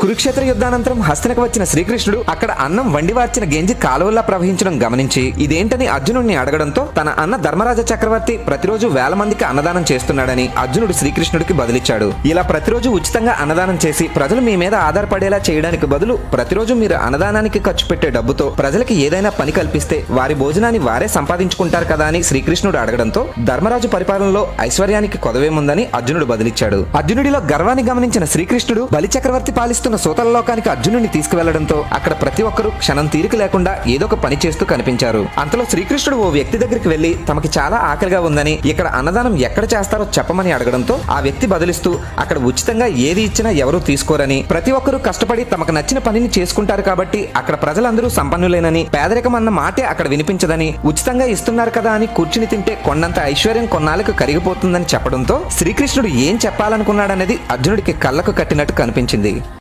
కురుక్షేత్ర యుద్ధానంతరం హస్తనకు వచ్చిన శ్రీకృష్ణుడు అక్కడ అన్నం వండి వార్చిన గెంజి కాలువల్లా ప్రవహించడం గమనించి ఇదేంటని అర్జునుడిని అడగడంతో తన అన్న ధర్మరాజ చక్రవర్తి ప్రతిరోజు వేల మందికి అన్నదానం చేస్తున్నాడని అర్జునుడు శ్రీకృష్ణుడికి బదిలిచ్చాడు. ఇలా ప్రతిరోజు ఉచితంగా అన్నదానం చేసి ప్రజలు మీ మీద ఆధారపడేలా చేయడానికి బదులు ప్రతిరోజు మీరు అన్నదానానికి ఖర్చు పెట్టే డబ్బుతో ప్రజలకి ఏదైనా పని కల్పిస్తే వారి భోజనాన్ని వారే సంపాదించుకుంటారు కదా అని శ్రీకృష్ణుడు అడగడంతో ధర్మరాజు పరిపాలనలో ఐశ్వర్యానికి కొదవేముందని అర్జునుడు బదిలిచ్చాడు. అర్జునుడిలో గర్వాన్ని గమనించిన శ్రీకృష్ణుడు బలి చక్రవర్తి పాలిస్తున్న సూతల లోకానికి అర్జునుడిని తీసుకువెళ్ళడంతో అక్కడ ప్రతి ఒక్కరూ క్షణం తీరిక లేకుండా ఏదో ఒక పని చేస్తూ కనిపించారు. అంతలో శ్రీకృష్ణుడు ఓ వ్యక్తి దగ్గరికి వెళ్ళి తమకి చాలా ఆకలిగా ఉందని ఇక్కడ అన్నదానం ఎక్కడ చేస్తారో చెప్పమని అడగడంతో ఆ వ్యక్తి బదిలిస్తూ అక్కడ ఉచితంగా ఏది ఇచ్చినా ఎవరూ తీసుకోరని. ప్రతి ఒక్కరూ కష్టపడి తమకు నచ్చిన పనిని చేసుకుంటారు కాబట్టి అక్కడ ప్రజలందరూ సంపన్నులేనని పేదరికం అన్న మాటే అక్కడ వినిపించదని ఉచితంగా ఇస్తున్నారు కదా అని కూర్చుని తింటే కొండంత ఐశ్వర్యం కొన్నాళ్ళకు కరిగిపోతుందని చెప్పడంతో శ్రీకృష్ణుడు ఏం చెప్పాలనుకున్నాడనేది అర్జునుడికి కళ్ళకు కట్టినట్టు కనిపించింది.